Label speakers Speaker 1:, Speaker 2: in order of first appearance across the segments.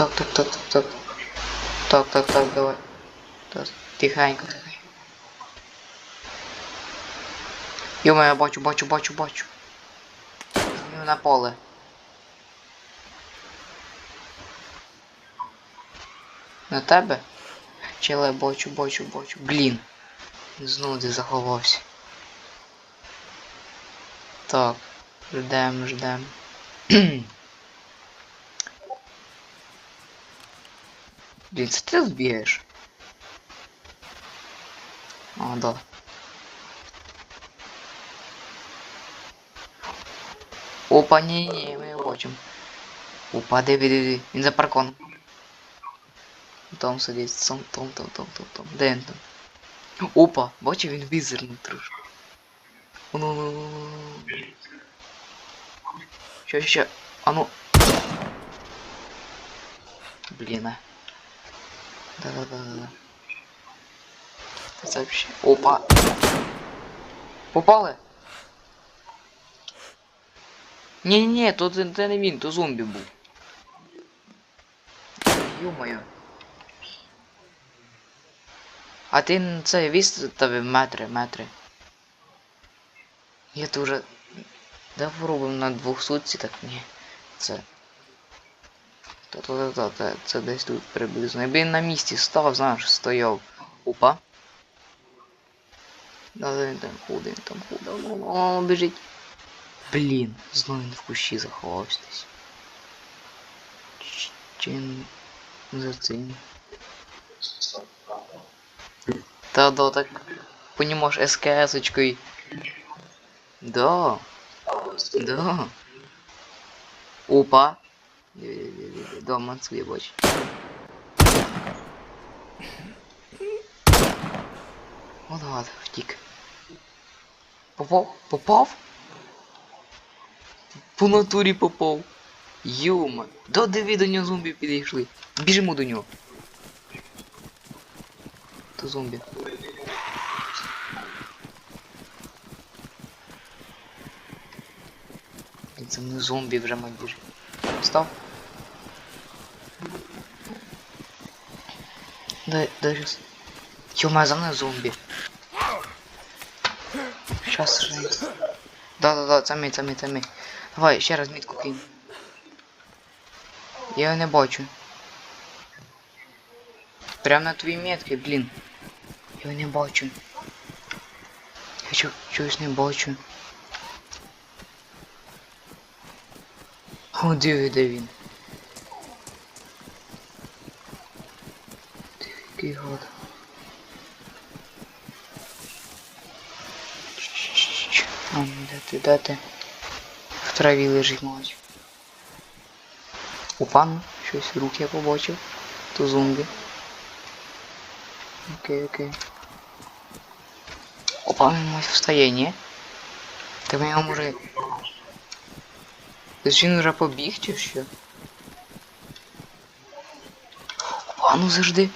Speaker 1: Так, так, так, так, так. Так, так, так, давай. Так, тихенько, тихенько. Йома, я бачу, бачу, бачу, бачу. На поле. На тебе? Челе, бачу, бачу, бачу. Блін. Знову де заховався. Так. Ждем, ждем. Блін, це ти збігаєш? А, да. Опа, ні, ні, ми його бачимо. Опа, диви, диви, він за парконом. Там сидить, там, там, там, там, там, там. Де він там? Опа, бачив, він візернув трошки. Ну, ну, ну, ну, ну. Що, що, а ну. Блін, а. Да-да-да-да-да. Це вообще. Опа. Попали? Ні-ні, то це, не він, то зомбі був. Ё-моё. А ти це тебе метри, метри. Я то вже. Да пробуємо на двох сутці, так ні. Це. Та-та-та-та, це десь тут приблизно. Якби він на місці став, знаєш, стояв. Опа. Да, він там ходить, він там ходить. О, о, о, біжить. Блін, знову він в кущі заховався десь. Ч- Чи він за цим? Та да, так понімаєш СКС-очкою. Да. Да. Опа. Да, мацує бач. От гад, втік. Попав? Попав? По натурі попав. Йома. Да диви до нього зомбі підійшли. Біжимо до нього. То зомбі. Це не зомбі вже мать біжить. Дай, дай щас. Йома, за мною зомбі. Щас же. Да-да-да, це ми, це ми, це ми. Давай, ще раз мітку кинь. Я його не бачу. Прям на твоїй метці, блін. Я його не бачу. Я чо, чогось не бачу. О, диви, він. Який гад. А, ну де ти, де? В траві лежить мать. Опа, ну, щось рук я побачив. То зомбі. Окей, окей. Опа, він мать встає, ні? Та може... Тобто він вже побіг чи що? Ну завжди.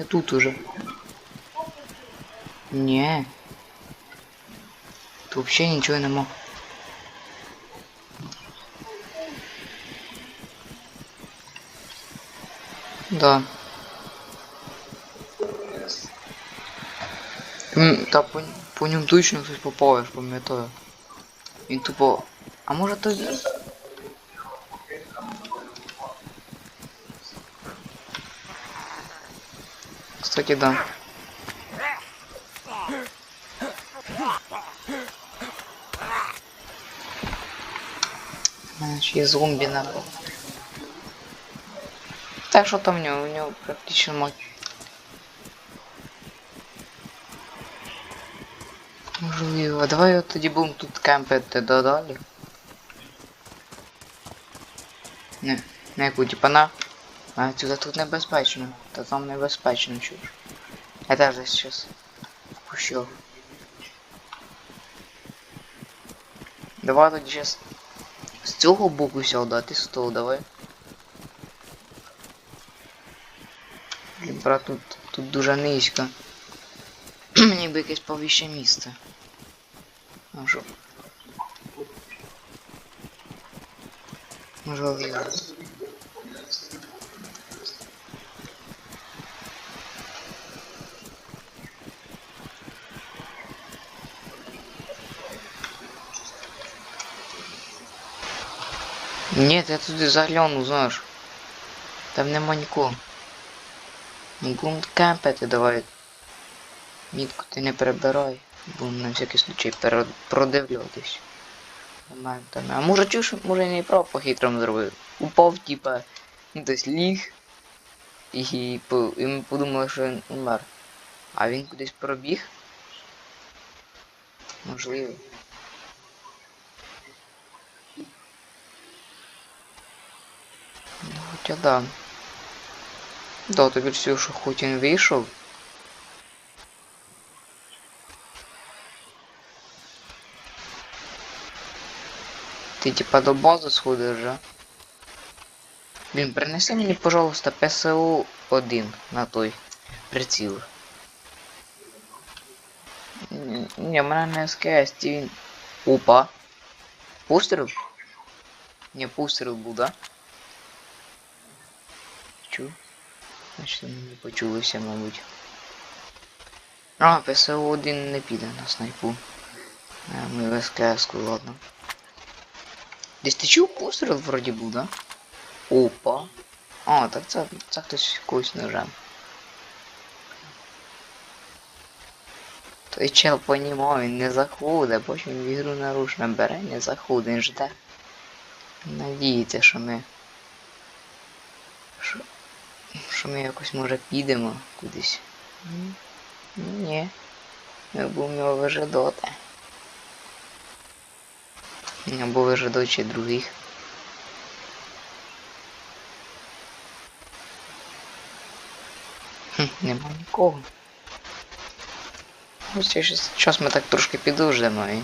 Speaker 1: Я тут уже. Ні. Тут взагалі нічого нема. Да. М, Та по, по ньому точно хтось попав, я ж пам'ятаю. Він тупо. А може то він? Кстати, да. У мене ще є зомбі на. Так що там в нього? У нього практично мать. Можливо, а давай от тоді будемо тут кемпити додалі. Не, не яку типа на. А сюди тут небезпечно. Та там небезпечно чуєш. Я теж щас впущу. Давай тоді щас з цього боку сяв дати стол, давай. Брат, тут, тут дуже низько. Мені би якесь повіще місце. Що? Можливо. Ні, я туди загляну, знаєш. Там нема нікого. Будемо кемпити, давай. Мітку ти не перебирай. Будемо на всякий случай пере- продивлюватись. Моментами. А може чуш, може не прав по хитрому зробив. Упав, типа, десь ліг. І, по- і ми подумали, що він умер. А він кудись пробіг. Можливо. Хоча да. Да, тобі все, що хоч він вийшов. Ти типа до бази сходиш, да? Блін, принеси мені, пожалуйста, ПСУ 1 на той приціл. Ні, в мене не СКС, він. Опа. Постріл? Ні, постріл був, да? Чу? Значить, не почулося, мабуть. А, ПСУ 1 не піде на снайпу. А, ми в СКС, ладно. Десь ти чув постріл вроді був, да? Опа. А, так це, це хтось когось ножем. Той чел понімав, він не заходить, потім в ігру нарушно бере, не заходить, він жде. Надіється, що ми. Що, що ми якось може підемо кудись. М, Ні. Ми будемо вижидати. Або вижидати других. Хм, нема нікого. Ось щас ми так трошки підождемо і